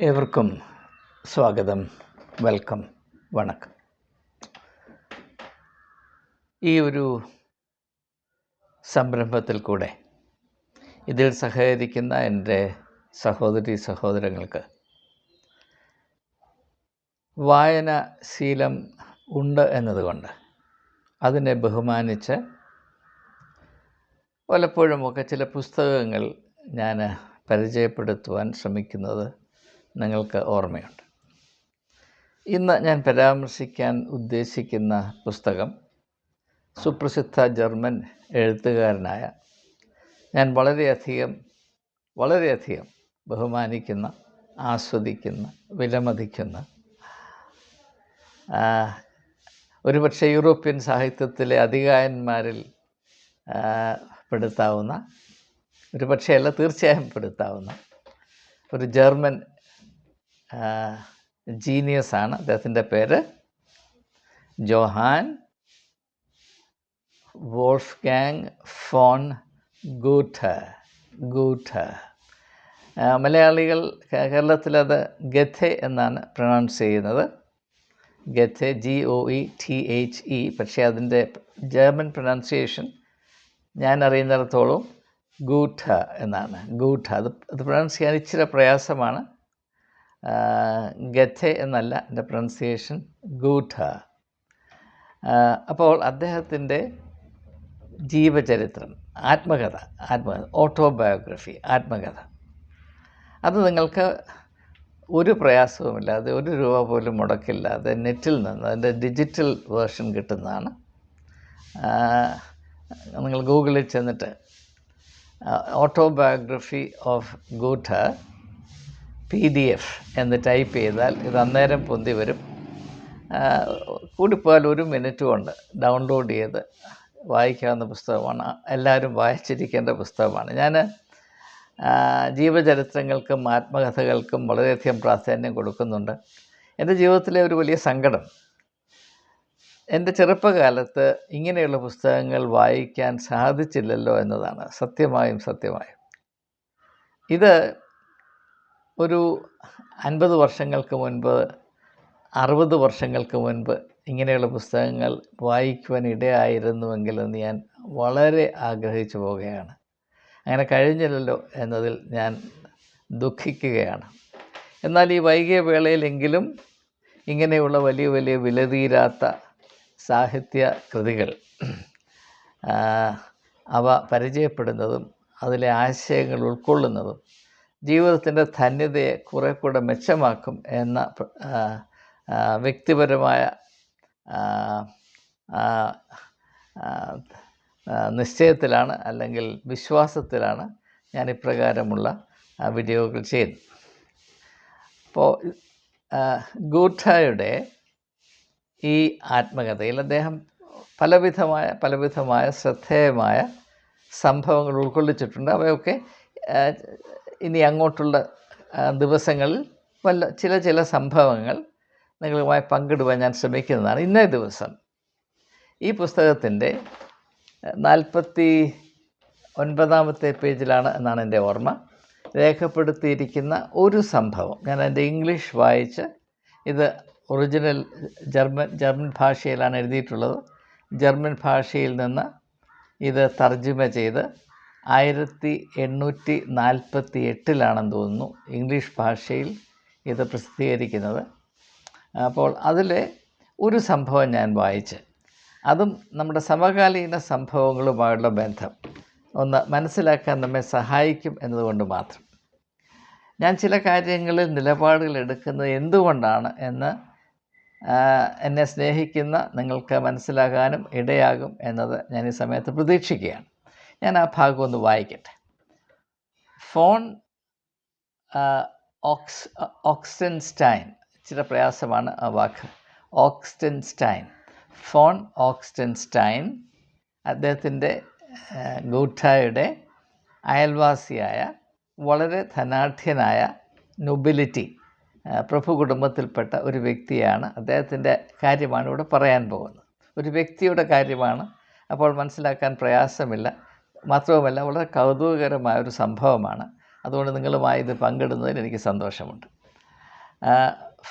ഏവർക്കും സ്വാഗതം വെൽക്കം വണക്കം. ഈ ഒരു സംരംഭത്തിൽ കൂടെ ഇതിൽ സഹകരിക്കുന്ന എന്റെ സഹോദരി സഹോദരങ്ങൾക്ക് വായന ശീലം ഉണ്ട് എന്നതുകൊണ്ട് അതിനെ ബഹുമാനിച്ച് പലപ്പോഴുമൊക്കെ ചില പുസ്തകങ്ങൾ ഞാൻ പരിചയപ്പെടുത്തുവാൻ ശ്രമിക്കുന്നത് നിങ്ങൾക്ക് ഓർമ്മയുണ്ട്. ഇന്ന് ഞാൻ പരാമർശിക്കാൻ ഉദ്ദേശിക്കുന്ന പുസ്തകം സുപ്രസിദ്ധ ജർമ്മൻ എഴുത്തുകാരനായ ഞാൻ വളരെയധികം വളരെയധികം ബഹുമാനിക്കുന്ന ആസ്വദിക്കുന്ന വിലമതിക്കുന്ന ഒരുപക്ഷെ യൂറോപ്യൻ സാഹിത്യത്തിലെ അധികായന്മാരിൽ പെടുത്താവുന്ന ഒരുപക്ഷെ അല്ല തീർച്ചയായും പെടുത്താവുന്ന ഒരു ജർമ്മൻ ജീനിയസ് ആണ്. അദ്ദേഹത്തിന്റെ പേര് Johann Wolfgang von Goethe Goethe മലയാളികൾ കേരളത്തിലത് ഗഥെ എന്നാണ് പ്രൊണൗൺസ് ചെയ്യുന്നത്. Goethe G O E T H E പക്ഷേ അതിന്റെ ജർമ്മൻ പ്രൊനൗൺസിയേഷൻ ഞാൻ അറിയുന്നിടത്തോളം ഗൂഠ എന്നാണ്. ഗൂഠ അത് അത് പ്രൊനൗൺസ് ചെയ്യാൻ ഇച്ചിരി പ്രയാസമാണ്. ഗഥെ എന്നല്ല എന്റെ പ്രൊനൗൺസിയേഷൻ ഗൂഠ അപ്പോൾ അദ്ദേഹത്തിന്റെ ജീവചരിത്രം ആത്മകഥ ആത്മകഥ ഓട്ടോബയോഗ്രഫി ആത്മകഥ. അത് നിങ്ങൾക്ക് ഒരു പ്രയാസവുമില്ലാതെ ഒരു രൂപ പോലും മുടക്കില്ലാതെ നെറ്റിൽ നിന്ന് അതിന്റെ ഡിജിറ്റൽ വേർഷൻ കിട്ടുന്നതാണ്. നിങ്ങൾ ഗൂഗിളിൽ ചെന്നിട്ട് autobiography of Goethe P D F എന്ന് ടൈപ്പ് ചെയ്താൽ ഇത് അന്നേരം പൊന്തി വരും. കൂടിപ്പോയാൽ ഒരു മിനിറ്റ് കൊണ്ട് ഡൗൺലോഡ് ചെയ്ത് വായിക്കാവുന്ന പുസ്തകമാണ്. എല്ലാവരും വായിച്ചിരിക്കേണ്ട പുസ്തകമാണ്. ഞാൻ ജീവചരിത്രങ്ങൾക്കും ആത്മകഥകൾക്കും വളരെയധികം പ്രാധാന്യം കൊടുക്കുന്നുണ്ട്. എന്റെ ജീവിതത്തിലെ ഒരു വലിയ സങ്കടം. എന്റെ ചെറുപ്പകാലത്ത് ഇങ്ങനെയുള്ള പുസ്തകങ്ങൾ വായിക്കാൻ സാധിച്ചില്ലല്ലോ എന്നതാണ്. സത്യമായും സത്യമായും. ഇത് ഒരു അൻപത് വർഷങ്ങൾക്ക് മുൻപ് അറുപത് വർഷങ്ങൾക്ക് മുൻപ് ഇങ്ങനെയുള്ള പുസ്തകങ്ങൾ വായിക്കുവാൻ ഇടയായിരുന്നുവെങ്കിലെന്ന് ഞാൻ വളരെ ആഗ്രഹിച്ചു പോവുകയാണ്. അങ്ങനെ കഴിഞ്ഞില്ലല്ലോ എന്നതിൽ ഞാൻ ദുഃഖിക്കുകയാണ്. എന്നാൽ ഈ വൈകിയ വേളയിലെങ്കിലും ഇങ്ങനെയുള്ള വലിയ വലിയ വിലതീരാത്ത സാഹിത്യ കൃതികൾ അവ പരിചയപ്പെടുന്നതും അതിലെ ആശയങ്ങൾ ഉൾക്കൊള്ളുന്നതും ജീവിതത്തിന്റെ ധന്യതയെ കുറെ കൂടെ മെച്ചമാക്കും എന്ന വ്യക്തിപരമായ നിശ്ചയത്തിലാണ് അല്ലെങ്കിൽ വിശ്വാസത്തിലാണ് ഞാൻ ഇപ്രകാരമുള്ള വീഡിയോകൾ ചെയ്യുന്നത്. അപ്പോൾ ഗൂഠയുടെ ഈ ആത്മകഥയിൽ അദ്ദേഹം പലവിധമായ പലവിധമായ ശ്രദ്ധേയമായ സംഭവങ്ങൾ ഉൾക്കൊള്ളിച്ചിട്ടുണ്ട്. അവയൊക്കെ ഇനി അങ്ങോട്ടുള്ള ദിവസങ്ങളിൽ വല്ല ചില ചില സംഭവങ്ങൾ നിങ്ങളുമായി പങ്കിടുവാൻ ഞാൻ ശ്രമിക്കുന്നതാണ് ഇന്നേ ദിവസം. ഈ പുസ്തകത്തിന്റെ നാൽപ്പത്തി ഒൻപതാമത്തെ പേജിലാണ് എന്നാണ് എന്റെ ഓർമ്മ. രേഖപ്പെടുത്തിയിരിക്കുന്ന ഒരു സംഭവം. ഞാൻ എന്റെ ഇംഗ്ലീഷ് വായിച്ച് ഇത് ഒറിജിനൽ ജർമ്മൻ ജർമ്മൻ ഭാഷയിലാണ് എഴുതിയിട്ടുള്ളത്. ജർമ്മൻ ഭാഷയിൽ നിന്ന് ഇത് തർജിമ ചെയ്ത് ആയിരത്തി എണ്ണൂറ്റി നാൽപ്പത്തി എട്ടിലാണെന്ന് തോന്നുന്നു ഇംഗ്ലീഷ് ഭാഷയിൽ ഇത് പ്രസിദ്ധീകരിക്കുന്നത്. അപ്പോൾ അതിലെ ഒരു സംഭവം ഞാൻ വായിച്ച്. അതും നമ്മുടെ സമകാലീന സംഭവങ്ങളുമായുള്ള ബന്ധം. ഒന്ന് മനസ്സിലാക്കാൻ നമ്മെ സഹായിക്കും എന്നതുകൊണ്ട് മാത്രം. ഞാൻ ചില കാര്യങ്ങളിൽ നിലപാടുകൾ എടുക്കുന്നത് എന്തുകൊണ്ടാണ് എന്ന് എന്നെ സ്നേഹിക്കുന്ന നിങ്ങൾക്ക് മനസ്സിലാകാനും ഇടയാകും എന്നത് ഞാൻ ഈ സമയത്ത് പ്രതീക്ഷിക്കുകയാണ്. ഞാൻ ആ ഭാഗം ഒന്ന് വായിക്കട്ടെ. Von Ox Oxenstein. ഇച്ചിരി പ്രയാസമാണ് ആ വാക്ക്. ഓക്സ്റ്റൻസ്റ്റൈൻ. ഫോൺ ഓക്സ്റ്റൻസ്റ്റൈൻ. അദ്ദേഹത്തിന്റെ ഗൂഠായുടെ അയൽവാസിയായ വളരെ ധനാഢ്യനായ നൊബിലിറ്റി പ്രഭു കുടുംബത്തിൽപ്പെട്ട ഒരു വ്യക്തിയാണ് അദ്ദേഹത്തിന്റെ കാര്യമാണ് ഇവിടെ പറയാൻ പോകുന്നത്. ഒരു വ്യക്തിയുടെ കാര്യമാണ് അപ്പോൾ മനസ്സിലാക്കാൻ പ്രയാസമില്ല. മാത്രവുമല്ല വളരെ കൗതുകകരമായ ഒരു സംഭവമാണ്. അതുകൊണ്ട് നിങ്ങളുമായി ഇത് പങ്കിടുന്നതിൽ എനിക്ക് സന്തോഷമുണ്ട്.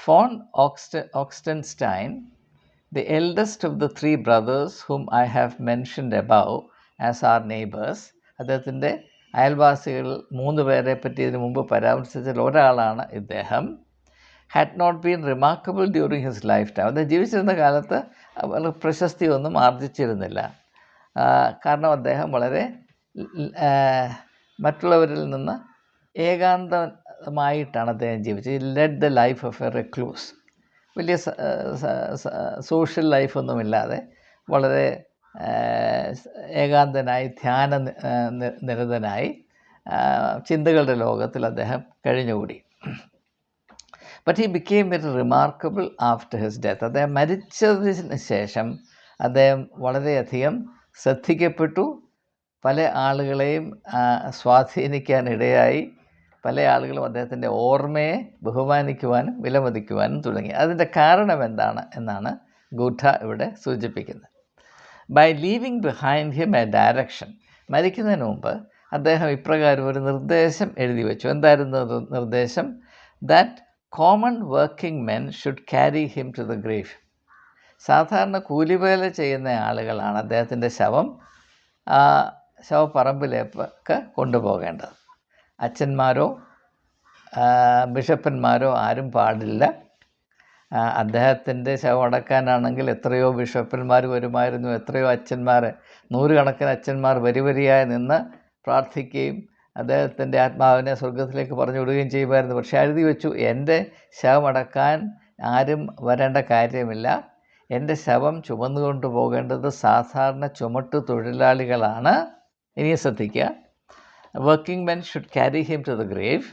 Von Oxen Oxenstein the eldest of the three brothers hmm I have mentioned above as our neighbours അദ്ദേഹത്തിന്റെ അയൽവാസികൾ മൂന്ന് പേരെ പറ്റി ഇതിനു മുമ്പ് പരാമർശിച്ചതിൽ ഒരാളാണ് ഇദ്ദേഹം. Had not been remarkable during his lifetime അദ്ദേഹം ജീവിച്ചിരുന്ന കാലത്ത് പ്രശസ്തിയൊന്നും ആർജിച്ചിരുന്നില്ല. കാരണം അദ്ദേഹം വളരെ മറ്റുള്ളവരിൽ നിന്ന് ഏകാന്തമായിട്ടാണ് അദ്ദേഹം ജീവിച്ചത്. Led the life of a recluse വലിയ സോഷ്യൽ ലൈഫൊന്നുമില്ലാതെ വളരെ ഏകാന്തനായി ധ്യാന നിരതനായി ചിന്തകളുടെ ലോകത്തിൽ അദ്ദേഹം കഴിഞ്ഞുകൂടി. But he became very remarkable after his death അദ്ദേഹം മരിച്ചതിന് ശേഷം അദ്ദേഹം വളരെയധികം ശ്രദ്ധിക്കപ്പെട്ടു. പല ആളുകളെയും സ്വാധീനിക്കാനിടയായി പല ആളുകളും അദ്ദേഹത്തിന്റെ ഓർമ്മയെ ബഹുമാനിക്കുവാനും വിലമതിക്കുവാനും തുടങ്ങി. അതിന്റെ കാരണം എന്താണ് എന്നാണ് ഗൂഢ ഇവിടെ സൂചിപ്പിക്കുന്നത്. By leaving behind him a direction മരിക്കുന്നതിന് മുമ്പ് അദ്ദേഹം ഇപ്രകാരം ഒരു നിർദ്ദേശം എഴുതി വെച്ചു. എന്തായിരുന്നു നിർദ്ദേശം? That common working men should carry him to the grave സാധാരണ കൂലിവേല ചെയ്യുന്ന ആളുകളാണ് അദ്ദേഹത്തിന്റെ ശവം ശവപ്പറമ്പിലേക്ക് കൊണ്ടുപോകേണ്ടത്. അച്ഛന്മാരോ ബിഷപ്പന്മാരോ ആരും പാടില്ല. അദ്ദേഹത്തിന്റെ ശവം അടക്കാനാണെങ്കിൽ എത്രയോ ബിഷപ്പന്മാർ വരുമായിരുന്നു എത്രയോ അച്ഛന്മാർ നൂറുകണക്കിന് അച്ഛന്മാർ വരി വരിയായി നിന്ന് പ്രാർത്ഥിക്കുകയും അദ്ദേഹത്തിന്റെ ആത്മാവിനെ സ്വർഗത്തിലേക്ക് പറഞ്ഞു വിടുകയും ചെയ്യുമായിരുന്നു. പക്ഷേ എഴുതി വെച്ചു എന്റെ ശവമടക്കാൻ ആരും വരേണ്ട കാര്യമില്ല. എന്റെ ശവം ചുമന്നുകൊണ്ട് പോകേണ്ടത് സാധാരണ ചുമട്ട് തൊഴിലാളികളാണ്. ഇനിയും ശ്രദ്ധിക്കുക. Working men should carry him to the grave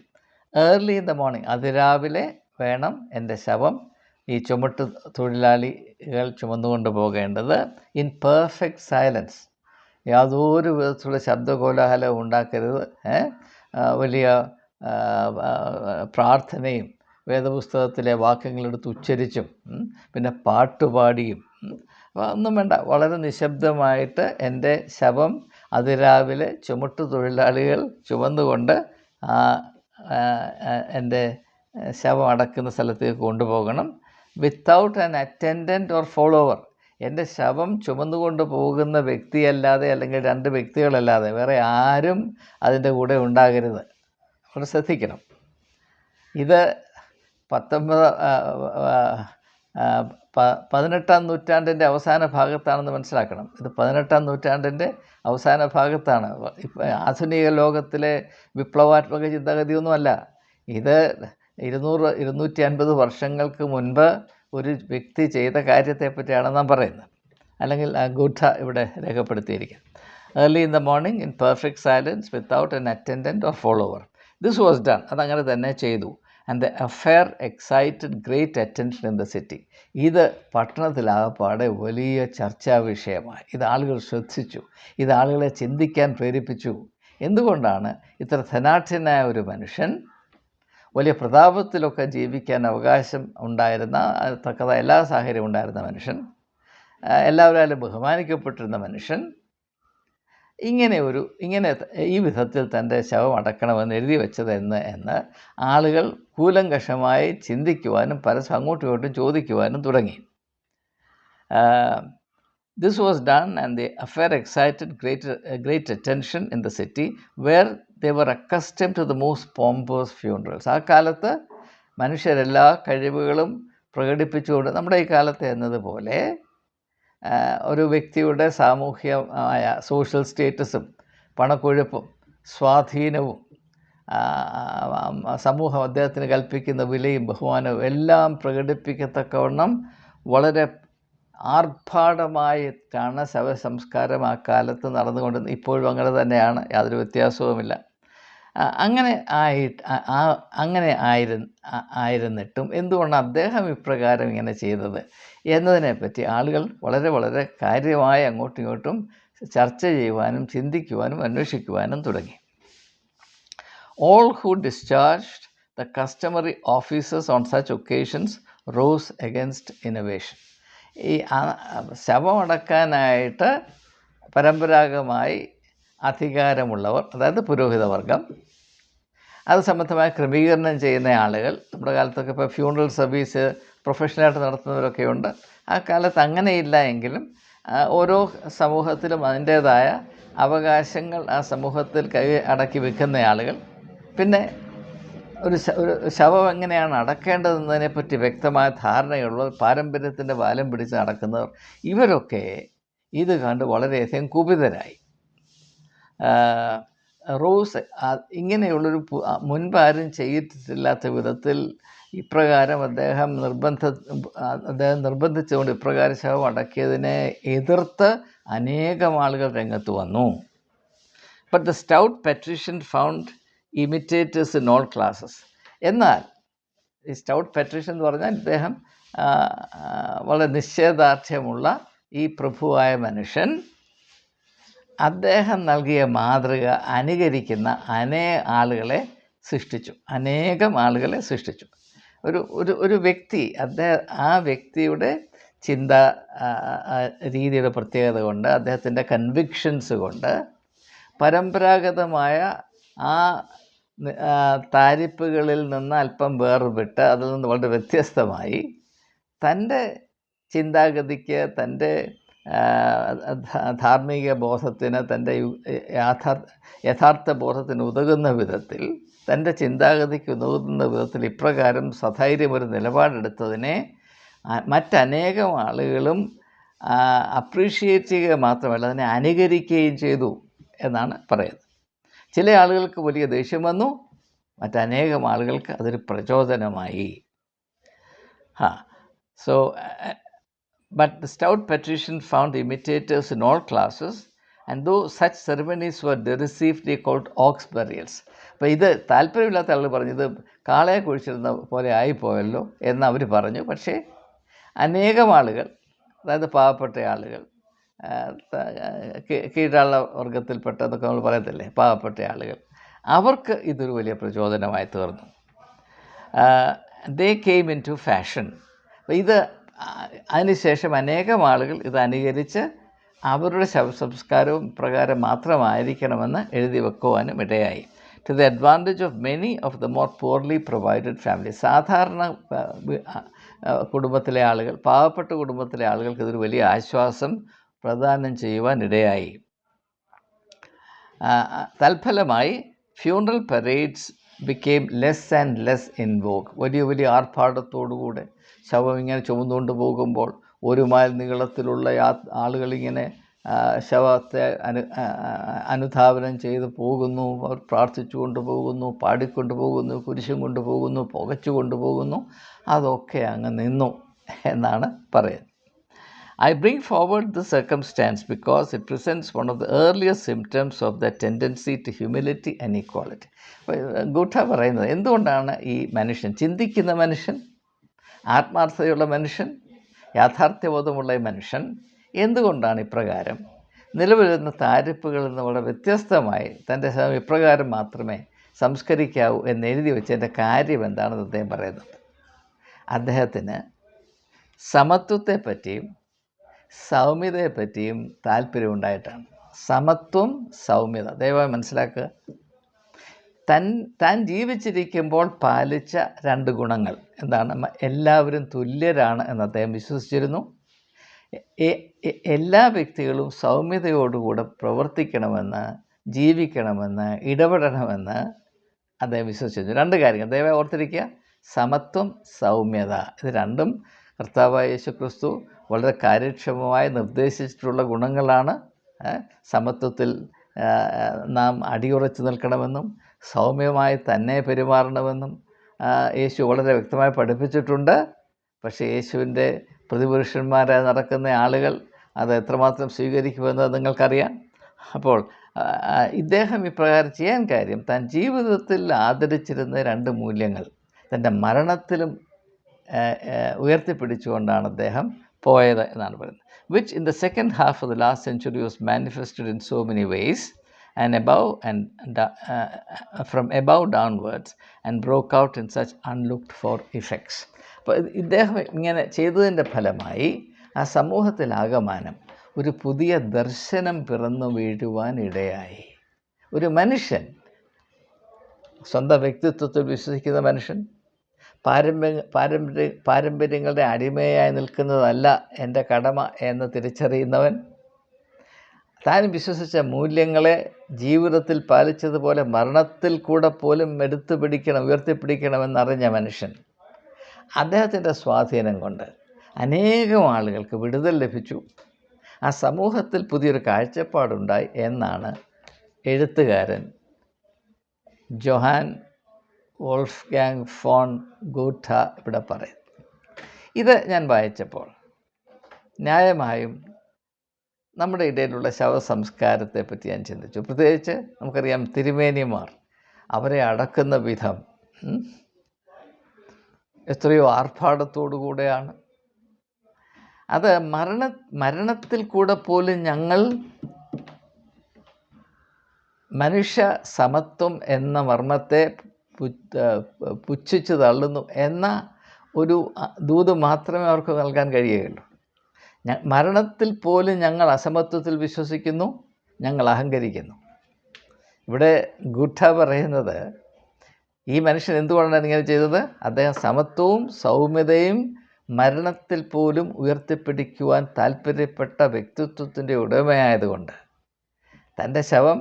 early in the morning അതിരാവിലെ വേണം എന്റെ ശവം ഈ ചുമട്ട് തൊഴിലാളികൾ ചുമന്നുകൊണ്ട് പോകേണ്ടത് ഇൻ പെർഫെക്റ്റ് സൈലൻസ് യാതൊരു വിധത്തിലുള്ള ശബ്ദകോലാഹലവും ഉണ്ടാക്കരുത്. വലിയ പ്രാർത്ഥനയും വേദപുസ്തകത്തിലെ വാക്യങ്ങളെടുത്ത് ഉച്ചരിച്ചും പിന്നെ പാട്ടുപാടിയും ഒന്നും വേണ്ട. വളരെ നിശബ്ദമായിട്ട് എന്റെ ശവം അതിരാവിലെ ചുമട്ട് തൊഴിലാളികൾ ചുമന്നുകൊണ്ട് ആ, എന്റെ ശവം അടക്കുന്ന സ്ഥലത്തേക്ക് കൊണ്ടുപോകണം. Without an attendant or follower എന്റെ ശവം ചുമന്നുകൊണ്ട് പോകുന്ന വ്യക്തിയല്ലാതെ അല്ലെങ്കിൽ രണ്ട് വ്യക്തികളല്ലാതെ വേറെ ആരും അതിന്റെ കൂടെ ഉണ്ടാകരുത്. അവിടെ ശ്രദ്ധിക്കണം. ഇത് പത്തൊമ്പത് പതിനെട്ടാം നൂറ്റാണ്ടിന്റെ അവസാന ഭാഗത്താണെന്ന് മനസ്സിലാക്കണം. ഇത് പതിനെട്ടാം നൂറ്റാണ്ടിന്റെ അവസാന ഭാഗത്താണ്. ഇപ്പം ആധുനിക ലോകത്തിലെ വിപ്ലവാത്മക ചിന്താഗതിയൊന്നുമല്ല. ഇത് ഇരുന്നൂറ് ഇരുന്നൂറ്റി അൻപത് വർഷങ്ങൾക്ക് മുൻപ് ഒരു വ്യക്തി ചെയ്ത കാര്യത്തെപ്പറ്റിയാണ് നാം പറയുന്നത്. അല്ലെങ്കിൽ ഗുഡ ഇവിടെ രേഖപ്പെടുത്തിയിരിക്കുക early in the morning in perfect silence without an attendant or follower this was done അതങ്ങനെ തന്നെ ചെയ്തു. And the affair excited great attention in the city ഇത് പട്ടണത്തിലാകപ്പാടെ വലിയ ചർച്ചാ വിഷയമായി ഇത് ആളുകൾ ശ്രദ്ധിച്ചു. ഇത് ആളുകളെ ചിന്തിക്കാൻ പ്രേരിപ്പിച്ചു. എന്തുകൊണ്ടാണ് ഇത്ര ധനാഠ്യനായ ഒരു മനുഷ്യൻ വലിയ പ്രതാപത്തിലൊക്കെ ജീവിക്കാൻ അവകാശം ഉണ്ടായിരുന്ന തക്കതായ എല്ലാ സാഹചര്യവും ഉണ്ടായിരുന്ന മനുഷ്യൻ എല്ലാവരും ബഹുമാനിക്കപ്പെട്ടിരുന്ന മനുഷ്യൻ ഇങ്ങനെ ഒരു ഇങ്ങനെ ഈ വിധത്തിൽ തന്റെ ശവം അടക്കണമെന്ന് എഴുതി വെച്ചത് എന്ന് ആളുകൾ കൂലങ്കഷമായി ചിന്തിക്കുവാനും പരസ്പരം അങ്ങോട്ടും ഇങ്ങോട്ടും ചോദിക്കുവാനും തുടങ്ങി. This was done and the affair excited great great attention in the city where they were accustom to the most pompous funerals ആ കാലത്ത് മനുഷ്യരെല്ലാ കഴിവുകളും പ്രകടിപ്പിച്ചുകൊണ്ട് നമ്മുടെ ഈ കാലത്ത് എന്നതുപോലെ ഒരു വ്യക്തിയുടെ സാമൂഹ്യമായ സോഷ്യൽ സ്റ്റേറ്റസും പണക്കൊഴുപ്പും സ്വാധീനവും സമൂഹം അദ്ദേഹത്തിന് കൽപ്പിക്കുന്ന വിലയും ബഹുമാനവും എല്ലാം പ്രകടിപ്പിക്കത്തക്കവണ്ണം വളരെ ആർഭാടമായിട്ടാണ് ശവസംസ്കാരം ആ കാലത്ത് നടന്നുകൊണ്ടിരുന്നത്. ഇപ്പോഴും അങ്ങനെ തന്നെയാണ് യാതൊരു വ്യത്യാസവുമില്ല. അങ്ങനെ ആയി ആ- അങ്ങനെ ആയിരു ആയിരുന്നിട്ടും എന്തുകൊണ്ടാണ് അദ്ദേഹം ഇപ്രകാരം ഇങ്ങനെ ചെയ്തത് എന്നതിനെപ്പറ്റി ആളുകൾ വളരെ വളരെ കാര്യമായി അങ്ങോട്ടും ഇങ്ങോട്ടും ചർച്ച ചെയ്യുവാനും ചിന്തിക്കുവാനും അന്വേഷിക്കുവാനും തുടങ്ങി all who discharged the customary officers on such occasions rose against innovation. ഈ ശവമടക്കാനായിട്ട് പരമ്പരാഗതമായി അധികാരമുള്ളവർ അതായത് പുരോഹിതവർഗം. അത് സംബന്ധമായ ക്രമീകരണം ചെയ്യുന്ന ആളുകൾ നമ്മുടെ കാലത്തൊക്കെ ഇപ്പോൾ ഫ്യൂണറൽ സർവീസ് പ്രൊഫഷണലായിട്ട് നടത്തുന്നവരൊക്കെ ഉണ്ട് ആ കാലത്ത് അങ്ങനെയില്ല എങ്കിലും ഓരോ സമൂഹത്തിലും അതിന്റേതായ അവകാശങ്ങൾ ആ സമൂഹത്തിൽ കൈ അടക്കി വെക്കുന്ന ആളുകൾ. പിന്നെ ഒരു ഒരു ശവം എങ്ങനെയാണ് അടക്കേണ്ടതെന്നതിനെപ്പറ്റി വ്യക്തമായ ധാരണയുള്ളവർ പാരമ്പര്യത്തിന്റെ വാലം പിടിച്ച് നടക്കുന്നവർ ഇവരൊക്കെ ഇത് കണ്ട് വളരെയധികം കുപിതരായി. റോസ് ഇങ്ങനെയുള്ളൊരു മുൻപാരും ചെയ്തിട്ടില്ലാത്ത വിധത്തിൽ ഇപ്രകാരം അദ്ദേഹം നിർബന്ധ അദ്ദേഹം നിർബന്ധിച്ചുകൊണ്ട് ഇപ്രകാരം ശവം അടക്കിയതിനെ എതിർത്ത് അനേകം ആളുകൾ രംഗത്ത് വന്നു. But the stout patrician found imitators in all classes എന്നാൽ ഈ സ്റ്റൗട്ട് പെട്രീഷ്യൻ എന്ന് പറഞ്ഞാൽ ഇദ്ദേഹം വളരെ നിശ്ചയദാർഢ്യമുള്ള ഈ പ്രഭുവായ മനുഷ്യൻ അദ്ദേഹം നൽകിയ മാതൃക അനുകരിക്കുന്ന അനേ ആളുകളെ സൃഷ്ടിച്ചു. അനേകം ആളുകളെ സൃഷ്ടിച്ചു. ഒരു ഒരു ഒരു വ്യക്തി അദ്ദേഹം ആ വ്യക്തിയുടെ ചിന്ത രീതിയുടെ പ്രത്യേകത കൊണ്ട് അദ്ദേഹത്തിന്റെ കൺവിക്ഷൻസ് കൊണ്ട് പരമ്പരാഗതമായ ആ താരിപ്പുകളിൽ നിന്ന് അല്പം വേർപെട്ട് അതിൽ നിന്ന് വളരെ വ്യത്യസ്തമായി തന്റെ ചിന്താഗതിക്ക് തന്റെ ധാർമ്മിക ബോധത്തിന് തന്റെ യാഥാർത്ഥ ബോധത്തിന് ഉതകുന്ന വിധത്തിൽ തന്റെ ചിന്താഗതിക്ക് ഉതകുന്ന വിധത്തിൽ ഇപ്രകാരം സധൈര്യം ഒരു നിലപാടെടുത്തതിനെ മറ്റനേകം ആളുകളും അപ്രീഷിയേറ്റ് ചെയ്യുക മാത്രമല്ല അതിനെ അനുകരിക്കുകയും ചെയ്തു എന്നാണ് പറയുന്നത്. ചില ആളുകൾക്ക് വലിയ ദേഷ്യം വന്നു മറ്റനേകം ആളുകൾക്ക് അതൊരു പ്രചോദനമായി. ആ so but the stout patrician found imitators in all classes, and though such ceremonies were derisively called ox burials. അപ്പോൾ ഇത് താല്പര്യമില്ലാത്ത ആൾ പറഞ്ഞത് കാളയെ കുഴിച്ചിരുന്ന പോലെ ആയിപ്പോയല്ലോ എന്ന് അവർ പറഞ്ഞു. പക്ഷേ അനേകം ആളുകൾ അതായത് പാവപ്പെട്ട ആളുകൾ കീഴാള വർഗത്തിൽപ്പെട്ടതൊക്കെ നമ്മൾ പറയത്തില്ലേ പാവപ്പെട്ട ആളുകൾ അവർക്ക് ഇതൊരു വലിയ പ്രചോദനമായി തീർന്നു. They came into fashion ഇത് അതിനുശേഷം അനേകം ആളുകൾ ഇത് അനുകരിച്ച് അവരുടെ ശവസംസ്കാരവും പ്രകാരം മാത്രമായിരിക്കണമെന്ന് എഴുതി വെക്കുവാനും ഇടയായി. To the advantage of many of the more poorly provided family സാധാരണ കുടുംബത്തിലെ ആളുകൾ പാവപ്പെട്ട കുടുംബത്തിലെ ആളുകൾക്ക് ഇതൊരു വലിയ ആശ്വാസം പ്രദാനം ആ, തൽഫലമായി funeral parades became less and less in vogue വലിയ വലിയ ആർഭാടത്തോടുകൂടെ ശവം ഇങ്ങനെ ചുമന്നുകൊണ്ട് പോകുമ്പോൾ ഒരു മൈൽ നീളത്തിലുള്ള ആളുകളിങ്ങനെ ശവത്തെ അനു അനുധാപനം ചെയ്ത് പോകുന്നു. അവർ പ്രാർത്ഥിച്ചുകൊണ്ട് പോകുന്നു പാടിക്കൊണ്ട് പോകുന്നു കുരിശും കൊണ്ട് പോകുന്നു പുകച്ചു കൊണ്ടുപോകുന്നു അതൊക്കെ അങ്ങ് നിന്നു എന്നാണ് പറയുന്നത്. I bring forward this circumstance because it presents one of the earliest symptoms of the tendency to humility and equality. ഗുട്ട പറയുന്നത് എന്തുകൊണ്ടാണ് ഈ മനുഷ്യൻ ചിന്തിക്കുന്ന മനുഷ്യൻ ആത്മാർത്ഥതയുള്ള മനുഷ്യൻ യാഥാർത്ഥ്യബോധമുള്ള മനുഷ്യൻ എന്തുകൊണ്ടാണ് ഇപ്രകാരം? നിലവിലുന്ന താരിപ്പുകളിൽ നിന്ന് വളരെ വ്യത്യസ്തമായി തന്റെ ശവം ഇപ്രകാരം മാത്രമേ സംസ്കരിക്കാവൂ എന്ന് എഴുതി വെച്ചതിന്റെ കാര്യം എന്താണെന്ന് അദ്ദേഹം പറയുന്നത് അദ്ദേഹത്തിന് സമത്വത്തെപ്പറ്റിയും സൗമ്യതയെപ്പറ്റിയും താല്പര്യമുണ്ടായിട്ടാണ്. സമത്വം സൗമ്യത. ദയവായി മനസ്സിലാക്കുക. തൻ താൻ ജീവിച്ചിരിക്കുമ്പോൾ പാലിച്ച രണ്ട് ഗുണങ്ങൾ. എന്താണ്? എല്ലാവരും തുല്യരാണ് എന്ന് അദ്ദേഹം വിശ്വസിച്ചിരുന്നു. എല്ലാ വ്യക്തികളും സൗമ്യതയോടുകൂടെ പ്രവർത്തിക്കണമെന്ന് ജീവിക്കണമെന്ന് ഇടപെടണമെന്ന് അദ്ദേഹം വിശ്വസിച്ചിരുന്നു. രണ്ട് കാര്യങ്ങൾ. ദയവായി ഓർത്തിരിക്കുക. സമത്വം സൗമ്യത. ഇത് രണ്ടും കർത്താവായ യേശു ക്രിസ്തു വളരെ കാര്യക്ഷമമായി നിർദ്ദേശിച്ചിട്ടുള്ള ഗുണങ്ങളാണ്. സമത്വത്തിൽ നാം അടിയുറച്ചു നിൽക്കണമെന്നും സൗമ്യമായി തന്നെ പെരുമാറണമെന്നും യേശു വളരെ വ്യക്തമായി പഠിപ്പിച്ചിട്ടുണ്ട്. പക്ഷേ യേശുവിന്റെ പ്രതിപുരുഷന്മാരായി നടക്കുന്ന ആളുകൾ അത് എത്രമാത്രം സ്വീകരിക്കുമെന്ന് നിങ്ങൾക്കറിയാം. അപ്പോൾ ഇദ്ദേഹം ഇപ്രകാരം ചെയ്യാൻ കാര്യം താൻ ജീവിതത്തിൽ ആദരിച്ചിരുന്ന രണ്ട് മൂല്യങ്ങൾ തന്റെ മരണത്തിലും ഉയർത്തിപ്പിടിച്ചുകൊണ്ടാണ് അദ്ദേഹം പോയത് എന്നാണ് പറയുന്നത്. Which in the second half of the last century was manifested in so many ways above and uh, from above downwards and broke out in such unlooked for effects. അപ്പോൾ ഇദ്ദേഹം ഇങ്ങനെ ചെയ്തതിന്റെ ഫലമായി ആ സമൂഹത്തിലാകമാനം ഒരു പുതിയ ദർശനം പിറന്നു വീഴുവാൻ ഇടയായി. ഒരു മനുഷ്യൻ സ്വന്തം വ്യക്തിത്വത്തിൽ വിശ്വസിക്കുന്ന മനുഷ്യൻ പാരമ്പര്യ പാരമ്പര്യ പാരമ്പര്യങ്ങളുടെ അടിമയായി നിൽക്കുന്നതല്ല എന്റെ കടമ എന്ന് തിരിച്ചറിയുന്നവൻ താൻ വിശ്വസിച്ച മൂല്യങ്ങളെ ജീവിതത്തിൽ പാലിച്ചതുപോലെ മരണത്തിൽ കൂടെ പോലും എടുത്തു പിടിക്കണം ഉയർത്തിപ്പിടിക്കണമെന്നറിഞ്ഞ മനുഷ്യൻ അദ്ദേഹത്തിന്റെ സ്വാധീനം കൊണ്ട് അനേകം ആളുകൾക്ക് വിടുതൽ ലഭിച്ചു. ആ സമൂഹത്തിൽ പുതിയൊരു കാഴ്ചപ്പാടുണ്ടായി എന്നാണ് എഴുത്തുകാരൻ Johann Wolfgang von Goethe ഇവിടെ പറയുന്നത്. ഇത് ഞാൻ വായിച്ചപ്പോൾ ന്യായമായും നമ്മുടെ ഇടയിലുള്ള ശവസംസ്കാരത്തെപ്പറ്റി ഞാൻ ചിന്തിച്ചു. പ്രത്യേകിച്ച് നമുക്കറിയാം തിരുമേനിമാർ അവരെ അടക്കുന്ന വിധം എത്രയോ ആർഭാടത്തോടു കൂടെയാണ്. അത് മരണ മരണത്തിൽ കൂടെ പോലും ഞങ്ങൾ മനുഷ്യ സമത്വം എന്ന മർമ്മത്തെ പുച്ഛിച്ചു തള്ളുന്നു എന്ന ഒരു ദൂത് മാത്രമേ അവർക്ക് നൽകാൻ കഴിയുകയുള്ളൂ. മരണത്തിൽ പോലും ഞങ്ങൾ അസമത്വത്തിൽ വിശ്വസിക്കുന്നു ഞങ്ങൾ അഹങ്കരിക്കുന്നു. ഇവിടെ ഗുഡ പറയുന്നത് ഈ മനുഷ്യൻ എന്തുകൊണ്ടാണ് ഇങ്ങനെ ചെയ്തത്? അദ്ദേഹം സമത്വവും സൗമ്യതയും മരണത്തിൽ പോലും ഉയർത്തിപ്പിടിക്കുവാൻ താല്പര്യപ്പെട്ട വ്യക്തിത്വത്തിന്റെ ഉടമയായതുകൊണ്ട് തന്റെ ശവം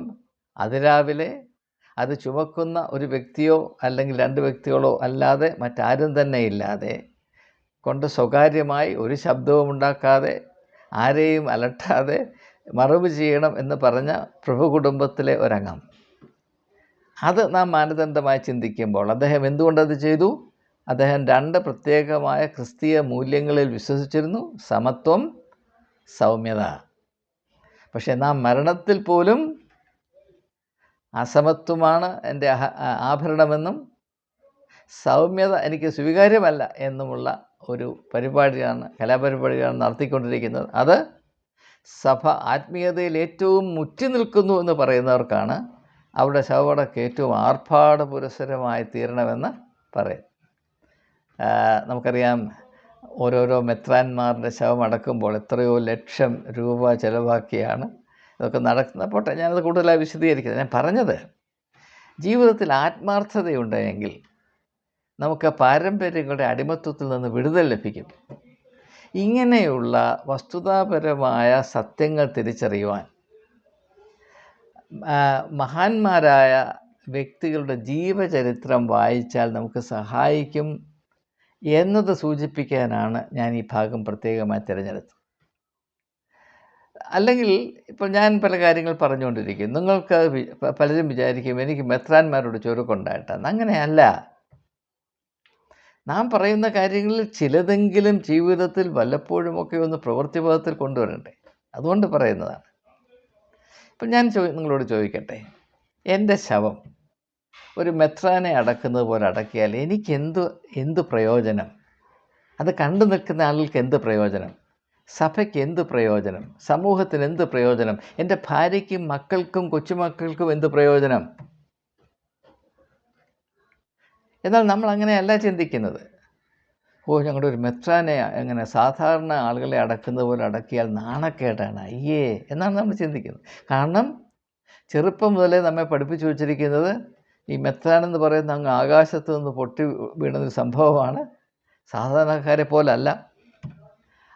അതിരാവിലെ അത് ചുമക്കുന്ന ഒരു വ്യക്തിയോ അല്ലെങ്കിൽ രണ്ട് വ്യക്തികളോ അല്ലാതെ മറ്റാരും തന്നെ ഇല്ലാതെ കൊണ്ട് സ്വകാര്യമായി ഒരു ശബ്ദവും ഉണ്ടാക്കാതെ ആരെയും അലട്ടാതെ മറവ് ചെയ്യണം എന്ന് പറഞ്ഞ പ്രഭു കുടുംബത്തിലെ ഒരംഗം. അത് നാം മാനദണ്ഡമായി ചിന്തിക്കുമ്പോൾ അദ്ദേഹം എന്തുകൊണ്ടത് ചെയ്തു? അദ്ദേഹം രണ്ട് പ്രത്യേകമായ ക്രിസ്തീയ മൂല്യങ്ങളിൽ വിശ്വസിച്ചിരുന്നു സമത്വം സൗമ്യത. പക്ഷേ നാം മരണത്തിൽ പോലും അസമത്വമാണ് എന്റെ ആഭരണമെന്നും സൗമ്യത എനിക്ക് സ്വീകാര്യമല്ല എന്നുമുള്ള ഒരു പരിപാടിയാണ് കലാപരിപാടിയാണ് നടത്തിക്കൊണ്ടിരിക്കുന്നത്. അത് സഭ ആത്മീയതയിൽ ഏറ്റവും മുറ്റി നിൽക്കുന്നു എന്ന് പറയുന്നവർക്കാണ് അവിടെ ശവടക്ക് ഏറ്റവും ആർഭാട പുരസരമായി തീരണമെന്ന് പറയും നമുക്കറിയാം ഓരോരോ മെത്രാന്മാരുടെ ശവം അടക്കുമ്പോൾ എത്രയോ ലക്ഷം രൂപ ചിലവാക്കിയാണ് ഇതൊക്കെ നടക്കുന്ന പോട്ടെ ഞാനത് കൂടുതലായി വിശദീകരിക്കുന്നത് ഞാൻ പറഞ്ഞത് ജീവിതത്തിൽ ആത്മാർത്ഥതയുണ്ടെങ്കിൽ നമുക്ക് പാരമ്പര്യങ്ങളുടെ അടിമത്വത്തിൽ നിന്ന് വിടുതൽ ലഭിക്കും. ഇങ്ങനെയുള്ള വസ്തുതാപരമായ സത്യങ്ങൾ തിരിച്ചറിയുവാൻ മഹാന്മാരായ വ്യക്തികളുടെ ജീവചരിത്രം വായിച്ചാൽ നമുക്ക് സഹായിക്കും എന്നത് സൂചിപ്പിക്കാനാണ് ഞാൻ ഈ ഭാഗം പ്രത്യേകമായി തിരഞ്ഞെടുത്തത്. അല്ലെങ്കിൽ ഇപ്പോൾ ഞാൻ പല കാര്യങ്ങൾ പറഞ്ഞുകൊണ്ടിരിക്കും. നിങ്ങൾക്ക് പലരും വിചാരിക്കും എനിക്ക് മെത്രാന്മാരോട് ചുരുക്കുണ്ടായിട്ടാണ് അങ്ങനെയല്ല. നാം പറയുന്ന കാര്യങ്ങളിൽ ചിലതെങ്കിലും ജീവിതത്തിൽ വല്ലപ്പോഴുമൊക്കെ ഒന്ന് പ്രവൃത്തിപഥത്തിൽ കൊണ്ടുവരണ്ടേ? അതുകൊണ്ട് പറയുന്നതാണ്. ഇപ്പം ഞാൻ ചോ നിങ്ങളോട് ചോദിക്കട്ടെ. എന്റെ ശവം ഒരു മെത്രാനെ അടക്കുന്നത് പോലെ അടക്കിയാൽ എനിക്ക് എന്ത് എന്ത് പ്രയോജനം? അത് കണ്ടു നിൽക്കുന്ന ആളുകൾക്ക് എന്ത് പ്രയോജനം? സഭയ്ക്ക് എന്ത് പ്രയോജനം? സമൂഹത്തിന് എന്ത് പ്രയോജനം? എന്റെ ഭാര്യയ്ക്കും മക്കൾക്കും കൊച്ചുമക്കൾക്കും എന്ത് പ്രയോജനം? എന്നാൽ നമ്മൾ അങ്ങനെയല്ല ചിന്തിക്കുന്നത്. ഓ ഞങ്ങളുടെ ഒരു മെത്രാനെ എങ്ങനെ സാധാരണ ആളുകളെ അടക്കുന്നത് പോലെ അടക്കിയാൽ നാണക്കേടാണ്. അയ്യേ എന്നാണ് നമ്മൾ ചിന്തിക്കുന്നത്. കാരണം ചെറുപ്പം മുതലേ നമ്മെ പഠിപ്പിച്ചു വച്ചിരിക്കുന്നത് ഈ മെത്രാൻ എന്ന് പറയുന്ന അങ്ങ് ആകാശത്ത് നിന്ന് പൊട്ടി വീണൊരു സംഭവമാണ്. സാധാരണക്കാരെ പോലല്ല.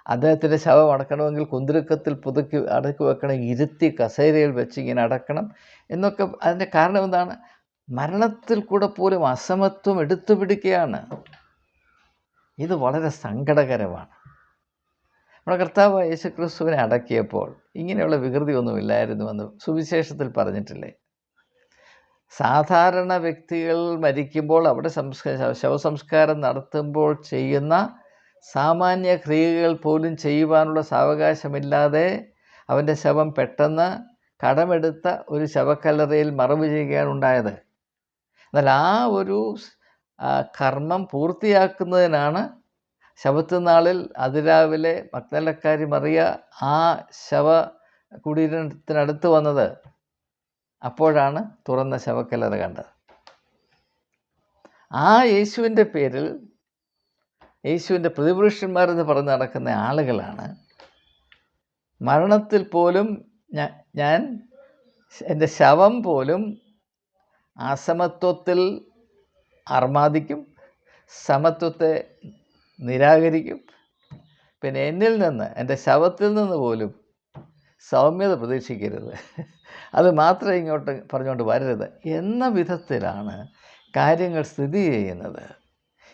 അദ്ദേഹത്തിന്റെ ശവം അടക്കണമെങ്കിൽ കുന്തിരുക്കത്തിൽ പുതുക്കി അടക്കി വെക്കണം ഇരുത്തി കസേരയിൽ വെച്ച് ഇങ്ങനെ അടക്കണം എന്നൊക്കെ അതിന്റെ കാരണം എന്താണ്? മരണത്തിൽ കൂടെ പോലും അസമത്വം എടുത്തു പിടിക്കുകയാണ്. ഇത് വളരെ സങ്കടകരമാണ്. നമ്മുടെ കർത്താവ് യേശുക്രിസ്തുവിനെ അടക്കിയപ്പോൾ ഇങ്ങനെയുള്ള വികൃതി ഒന്നുമില്ലായിരുന്നുവെന്ന് സുവിശേഷത്തിൽ പറഞ്ഞിട്ടില്ലേ? സാധാരണ വ്യക്തികൾ മരിക്കുമ്പോൾ അവിടെ സംസ്ക ശവസംസ്കാരം നടത്തുമ്പോൾ ചെയ്യുന്ന സാമാന്യ ക്രിയകൾ പോലും ചെയ്യുവാനുള്ള സാവകാശമില്ലാതെ അവന്റെ ശവം പെട്ടെന്ന് കടമെടുത്ത ഒരു ശവക്കല്ലറയിൽ മറവ് ചെയ്യുകയാണ് ഉണ്ടായത്. എന്നാൽ ആ ഒരു കർമ്മം പൂർത്തിയാക്കുന്നതിനാണ് ശവത്തുനാളിൽ അതിരാവിലെ മക്തലക്കാരി മറിയ ആ ശവ കുടീരത്തിനടുത്ത് വന്നത്. അപ്പോഴാണ് തുറന്ന ശവക്കല്ലറ കണ്ടത്. ആ യേശുവിന്റെ പേരിൽ യേശുവിന്റെ പ്രതിപുരുഷന്മാരെന്ന് പറഞ്ഞ് നടക്കുന്ന ആളുകളാണ് മരണത്തിൽ പോലും ഞാൻ എന്റെ ശവം പോലും അസമത്വത്തിൽ അർമാദിക്കും സമത്വത്തെ നിരാകരിക്കും. പിന്നെ എന്നിൽ നിന്ന് എന്റെ ശവത്തിൽ നിന്ന് പോലും സൗമ്യത പ്രതീക്ഷിക്കരുത്. അത് മാത്രമേ ഇങ്ങോട്ട് പറഞ്ഞുകൊണ്ട് വരരുത്. എന്ന വിധത്തിലാണ് കാര്യങ്ങൾ സ്ഥിതി ചെയ്യുന്നത്.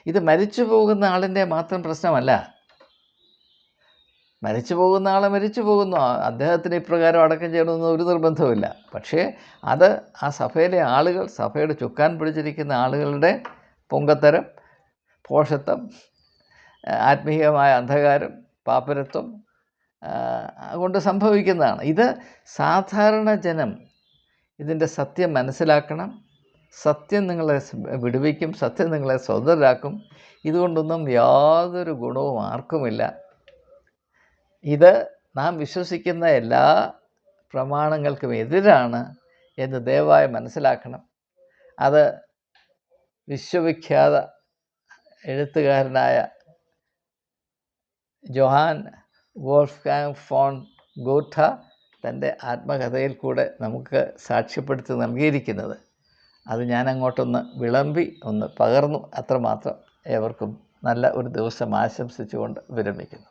ഇത് മരിച്ചു പോകുന്ന ആളിന്റെ മാത്രം പ്രശ്നമല്ല. മരിച്ചു പോകുന്ന ആളെ മരിച്ചു പോകുന്നു. അദ്ദേഹത്തിന് ഇപ്രകാരം അടക്കം ചെയ്യണമെന്ന് ഒരു നിർബന്ധവുമില്ല. പക്ഷേ അത് ആ സഭയിലെ ആളുകൾ സഭയുടെ ചുക്കാൻ പിടിച്ചിരിക്കുന്ന ആളുകളുടെ പൊങ്കത്തരം പോഷത്വം ആത്മീയമായ അന്ധകാരം പാപ്പരത്വം കൊണ്ട് സംഭവിക്കുന്നതാണ്. ഇത് സാധാരണ ജനം ഇതിന്റെ സത്യം മനസ്സിലാക്കണം. സത്യം നിങ്ങളെ വിടുവിക്കും. സത്യം നിങ്ങളെ സ്വതന്ത്രരാക്കും. ഇതുകൊണ്ടൊന്നും യാതൊരു ഗുണവും ആർക്കുമില്ല. ഇത് നാം വിശ്വസിക്കുന്ന എല്ലാ പ്രമാണങ്ങൾക്കും എതിരാണ് എന്ന് ദയവായി മനസ്സിലാക്കണം. അത് വിശ്വവിഖ്യാത എഴുത്തുകാരനായ ജോഹാൻ വോൾഫ്ഗാങ് ഫോൺ ഗോട്ട തന്റെ ആത്മകഥയിൽ കൂടെ നമുക്ക് സാക്ഷ്യപ്പെടുത്തി നൽകിയിരിക്കുന്നത്. അത് ഞാൻ അങ്ങോട്ടൊന്ന് വിളമ്പി ഒന്ന് പകർന്നു അത്രമാത്രം ഏവർക്കും നല്ല ഒരു ദിവസം ആശംസിച്ചുകൊണ്ട് വിരമിക്കുന്നു.